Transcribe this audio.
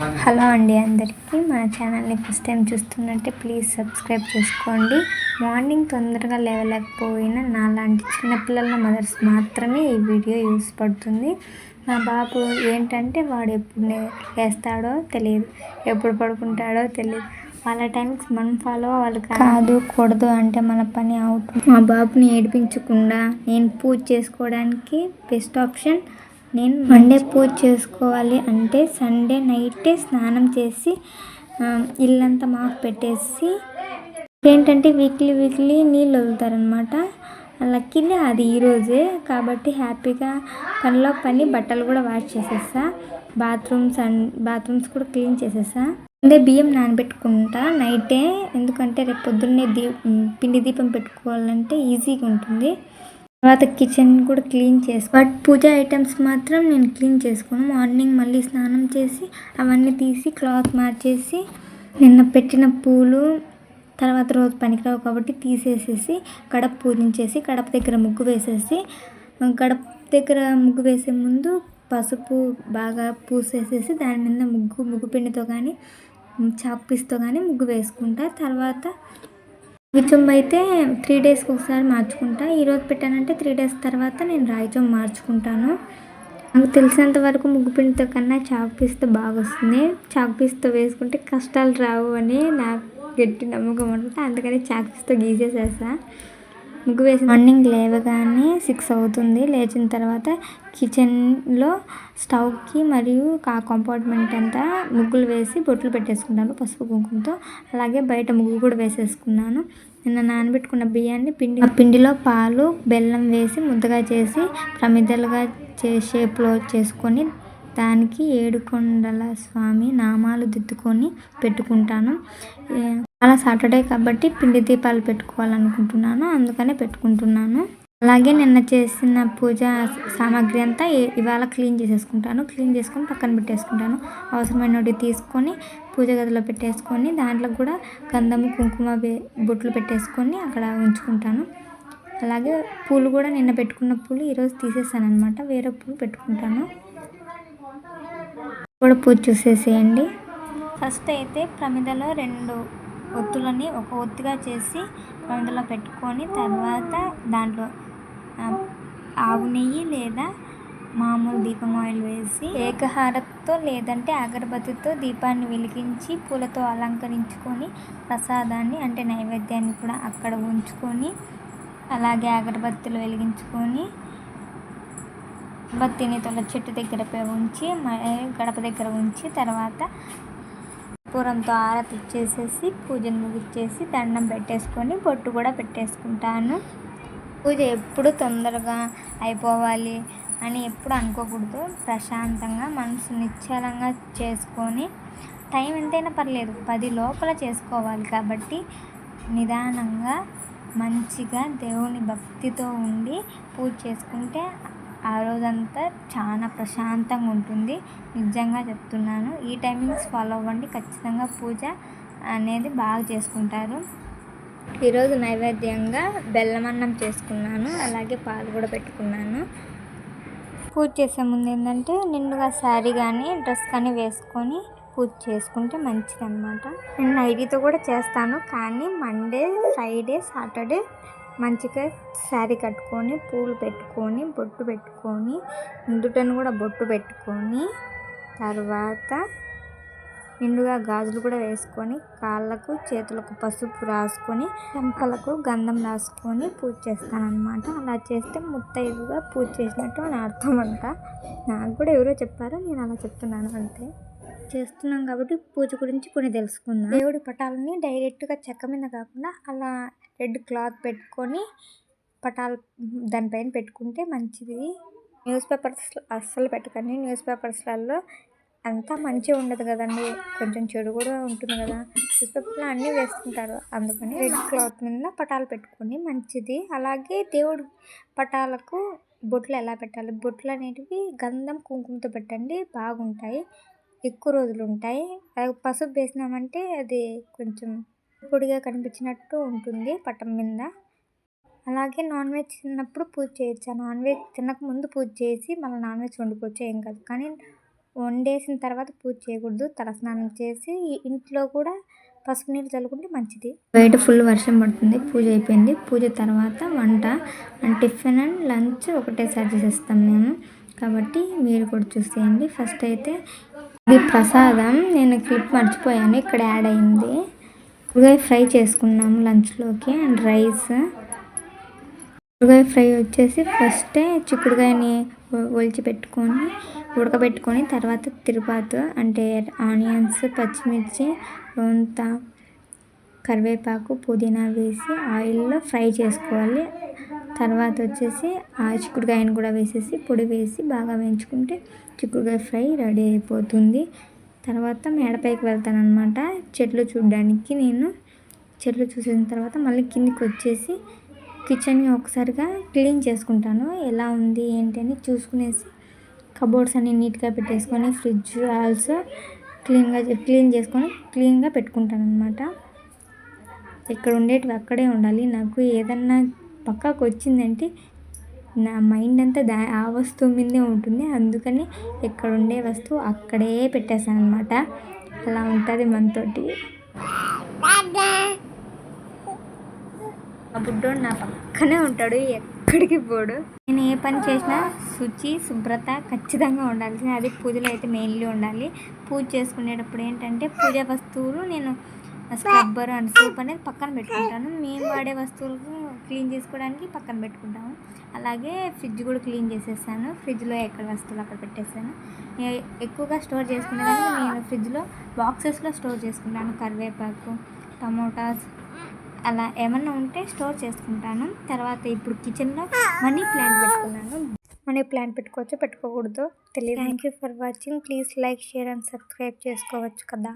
Hello అండి అందరికీ మా ఛానల్ని ఫస్ట్ టైం చూస్తున్నట్టే ప్లీజ్ సబ్స్క్రైబ్ చేసుకోండి. మార్నింగ్ తొందరగా లేవలేకపోయినా నాలాంటి చిన్నపిల్లల మదర్స్ మాత్రమే ఈ వీడియో యూస్ పడుతుంది. నా బాబు ఏంటంటే వాడు ఎప్పుడు వేస్తాడో తెలియదు ఎప్పుడు పడుకుంటాడో తెలియదు. వాళ్ళ టైంకి మనం ఫాలో అవ్వాలి కాదు కూడదు అంటే మన పని అవుతుంది. మా బాబుని ఏడిపించకుండా నేను పూజ చేసుకోవడానికి బెస్ట్ ఆప్షన్ నేను మండే పూజ చేసుకోవాలి అంటే సండే నైటే స్నానం చేసి ఇల్లంతా మాకు పెట్టేసి ఏంటంటే వీక్లీ వీక్లీ నీళ్ళు వదులుతారనమాట లక్కీలే అది ఈరోజే కాబట్టి హ్యాపీగా పనిలో పని బట్టలు కూడా వాష్ చేసేసా బాత్రూమ్స్ అండ్ బాత్రూమ్స్ కూడా క్లీన్ చేసేసా అదే బియ్యం నానబెట్టుకుంటా నైటే ఎందుకంటే రేపు పొద్దున్నే దీ పిండి దీపం పెట్టుకోవాలంటే ఈజీగా ఉంటుంది. తర్వాత కిచెన్ కూడా క్లీన్ చేసి బట్ పూజ ఐటమ్స్ మాత్రం నేను క్లీన్ చేసుకోను. మార్నింగ్ మళ్ళీ స్నానం చేసి అవన్నీ తీసి క్లాత్ మార్చేసి నిన్న పెట్టిన పూలు తర్వాత రోజు పనికిరావు కాబట్టి తీసేసేసి గడప పూజించేసి గడప దగ్గర ముగ్గు వేసేసి గడప దగ్గర ముగ్గు వేసే ముందు పసుపు బాగా పూసేసేసి దాని మీద ముగ్గు ముగ్గు పిండితో కానీ చాక్ పీస్తో కానీ ముగ్గు వేసుకుంటా. తర్వాత విచుంబ అయితే త్రీ డేస్కి ఒకసారి మార్చుకుంటా. ఈరోజు పెట్టానంటే త్రీ డేస్ తర్వాత నేను రాయిచొమ్మ మార్చుకుంటాను. నాకు తెలిసినంత వరకు ముగ్గు పిండితో కన్నా చాక్ పీస్తో బాగా వస్తుంది. చాక్ పీస్తో వేసుకుంటే కష్టాలు రావు అని నాకు గట్టి నమ్మకం అనమాట అందుకని చాక్ పీస్తో గీసేసేసా. ముగ్గు వేసి మార్నింగ్ లేవగానే సిక్స్ అవుతుంది. లేచిన తర్వాత కిచెన్లో స్టవ్కి మరియు ఆ కంపార్ట్మెంట్ అంతా ముగ్గులు వేసి బొట్లు పెట్టేసుకుంటాను పసుపు కుంకుమతో. అలాగే బయట ముగ్గు కూడా వేసేసుకున్నాను. నిన్న నానబెట్టుకున్న బియ్యాన్ని పిండి పిండిలో పాలు బెల్లం వేసి ముద్దగా చేసి ప్రమిదలుగా చే షేప్లో చేసుకొని దానికి ఏడుకొండల స్వామి నామాలు దిద్దుకొని పెట్టుకుంటాను. అలా సాటర్డే కాబట్టి పిండి దీపాలు పెట్టుకోవాలనుకుంటున్నాను. అందుకనే పెట్టుకుంటున్నాను. అలాగే నిన్న చేసిన పూజ సామాగ్రి అంతా ఇవాళ క్లీన్ చేసేసుకుంటాను. క్లీన్ చేసుకొని పక్కన పెట్టేసుకుంటాను. అవసరమైనవి తీసుకొని పూజ గదిలో పెట్టేసుకొని దాంట్లో కూడా గంధము కుంకుమ బొట్లు పెట్టేసుకొని అక్కడ ఉంచుకుంటాను. అలాగే పూలు కూడా నిన్న పెట్టుకున్న పూలు ఈరోజు తీసేసాను అనమాట వేరే పూలు పెట్టుకుంటాను. కూడా పూజ చూసేసేయండి. ఫస్ట్ అయితే ప్రమిదలో రెండు ఒత్తులని ఒక ఒత్తుగా చేసి అందులో పెట్టుకొని తర్వాత దాంట్లో ఆవు నెయ్యి లేదా మామూలు దీపం ఆయిల్ వేసి ఏకహారతో లేదంటే అగరబత్తితో దీపాన్ని వెలిగించి పూలతో అలంకరించుకొని ప్రసాదాన్ని అంటే నైవేద్యాన్ని కూడా అక్కడ ఉంచుకొని అలాగే అగరబత్తులు వెలిగించుకొని బత్తిని తొల చెట్టు దగ్గర ఉంచి గడప దగ్గర ఉంచి తర్వాత కర్పూరంతో ఆరతి ఇచ్చేసేసి పూజను ముగిచ్చేసి దండం పెట్టేసుకొని బొట్టు కూడా పెట్టేసుకుంటాను. పూజ ఎప్పుడు తొందరగా అయిపోవాలి అని ఎప్పుడు అనుకోకూడదు. ప్రశాంతంగా మనసు నిశ్చలంగా చేసుకొని టైం ఎంతైనా పర్లేదు. పది లోపల చేసుకోవాలి కాబట్టి నిదానంగా మంచిగా దేవుని భక్తితో ఉండి పూజ చేసుకుంటే ఆ రోజంతా చాలా ప్రశాంతంగా ఉంటుంది. నిజంగా చెప్తున్నాను ఈ టైమింగ్స్ ఫాలో అవ్వండి. ఖచ్చితంగా పూజ అనేది బాగా చేసుకుంటారు. ఈరోజు నైవేద్యంగా బెల్లమన్నం చేసుకున్నాను అలాగే పాలు కూడా పెట్టుకున్నాను. పూజ చేసే ముందు ఏంటంటే నిండుగా శారీ కానీ డ్రెస్ కానీ వేసుకొని పూజ చేసుకుంటే మంచిది అనమాట నేను నైటీతో కూడా చేస్తాను కానీ మండే ఫ్రైడే సాటర్డే మంచిగా శారీ కట్టుకొని పూలు పెట్టుకొని బొట్టు పెట్టుకొని ముందుటను కూడా బొట్టు పెట్టుకొని తర్వాత నిండుగా గాజులు కూడా వేసుకొని కాళ్ళకు చేతులకు పసుపు రాసుకొని చెంపలకు గంధం రాసుకొని పూజ చేస్తానన్నమాట. అలా చేస్తే ముత్తైదుగా పూజ చేసినట్టు అని అర్థం అంట. నాకు కూడా ఎవరో చెప్పారో నేను అలా చెప్తున్నాను అంతే. చేస్తున్నాం కాబట్టి పూజ గురించి కొన్ని తెలుసుకుందాం. దేవుడి పటాలని డైరెక్ట్గా చెక్క మీద కాకుండా అలా రెడ్ క్లాత్ పెట్టుకొని పటాలు దానిపైన పెట్టుకుంటే మంచిది. న్యూస్ పేపర్స్ అస్సలు పెట్టకండి. న్యూస్ పేపర్స్లలో అంతా మంచిగా ఉండదు కదండి. కొంచెం చెడు కూడా ఉంటుంది కదా. న్యూస్ పేపర్లో అన్నీ వేసుకుంటారు అందుకని రెడ్ క్లాత్ మీద పటాలు పెట్టుకొని మంచిది. అలాగే దేవుడు పటాలకు బొట్లు ఎలా పెట్టాలి? బొట్లు అనేటివి గంధం కుంకుమతో పెట్టండి. బాగుంటాయి. ఎక్కువ రోజులు ఉంటాయి అది పసుపు వేసినామంటే అది కొంచెం పొడిగా కనిపించినట్టు ఉంటుంది పట్టం మీద. అలాగే నాన్ వెజ్ తిన్నప్పుడు పూజ చేయొచ్చు. నాన్ వెజ్ తినక ముందు పూజ చేసి మళ్ళీ నాన్ వెజ్ వండుకోవచ్చు. ఏం కాదు. కానీ వండేసిన తర్వాత పూజ చేయకూడదు. తలస్నానం చేసి ఇంట్లో కూడా పసుపు నీళ్ళు చల్లుకుంటే మంచిది. బయట ఫుల్ వర్షం పడుతుంది. పూజ అయిపోయింది. పూజ తర్వాత వంట అండ్ టిఫిన్ అండ్ లంచ్ ఒకటేసారి చేసేస్తాం మేము. కాబట్టి మీరు కూడా చూసేయండి. ఫస్ట్ అయితే ఇది ప్రసాదం. నేను క్లిప్ మర్చిపోయాను. ఇక్కడ యాడ్ అయింది. ఉరగాయ ఫ్రై చేసుకున్నాము లంచ్లోకి అండ్ రైస్. చిక్కుడుగాయ ఫ్రై వచ్చేసి ఫస్టే చిక్కుడుగాయని ఒ- ఒలిచి పెట్టుకొని ఉడకబెట్టుకొని తర్వాత తిరుపాతు అంటే ఆనియన్స్ పచ్చిమిర్చి రొంత కరివేపాకు పుదీనా వేసి ఆయిల్లో ఫ్రై చేసుకోవాలి. తర్వాత వచ్చేసి ఆ చిక్కుడుకాయను కూడా వేసేసి పొడి వేసి బాగా వేయించుకుంటే చిక్కుడుకాయ ఫ్రై రెడీ అయిపోతుంది. తర్వాత మేడపైకి వెళ్తాను అనమాట చెట్లు చూడడానికి నేను చెట్లు చూసిన తర్వాత మళ్ళీ కిందికి వచ్చేసి కిచెన్ని ఒకసారిగా క్లీన్ చేసుకుంటాను. ఎలా ఉంది ఏంటి అని చూసుకునేసి కబోర్డ్స్ అన్ని నీట్గా పెట్టేసుకొని ఫ్రిడ్జ్ ఆల్సో క్లీన్గా క్లీన్ చేసుకొని క్లీన్గా పెట్టుకుంటాను అనమాట ఇక్కడ ఉండేటివి అక్కడే ఉండాలి. నాకు ఏదన్నా పక్కకు వచ్చిందంటే నా మైండ్ అంతా దా ఆ వస్తువు మీదే ఉంటుంది. అందుకని ఎక్కడ ఉండే వస్తువు అక్కడే పెట్టేశాను అనమాట అలా ఉంటుంది మనతోటి. ఆ బుడ్డోడు నా పక్కనే ఉంటాడు. ఎక్కడికి పోడు. నేను ఏ పని చేసినా శుచి శుభ్రత ఖచ్చితంగా ఉండాల్సింది అది పూజలో అయితే మెయిన్లీ ఉండాలి. పూజ చేసుకునేటప్పుడు ఏంటంటే పూజ వస్తువులు నేను స్క్రబ్బర్ అండ్ సోప్ అనేది పక్కన పెట్టుకుంటాను. మేము వాడే వస్తువులకు క్లీన్ చేసుకోవడానికి పక్కన పెట్టుకుంటాము. అలాగే ఫ్రిడ్జ్ కూడా క్లీన్ చేసేసాను. ఫ్రిడ్జ్లో ఎక్కడ వస్తువులు అక్కడ పెట్టేసాను. ఎక్కువగా స్టోర్ చేసుకునేదాన్ని నేను ఫ్రిడ్జ్లో బాక్సెస్లో స్టోర్ చేసుకుంటాను. కరివేపాకు టమోటాస్ అలా ఏమన్నా ఉంటే స్టోర్ చేసుకుంటాను. తర్వాత ఇప్పుడు కిచెన్లో మనీ ప్లాంట్ పెట్టుకున్నాను. మనీ ప్లాంట్ పెట్టుకోవచ్చు? పెట్టుకోకూడదు. తెలియదు. Thank you for watching please like share and subscribe చేసుకోవచ్చు కదా.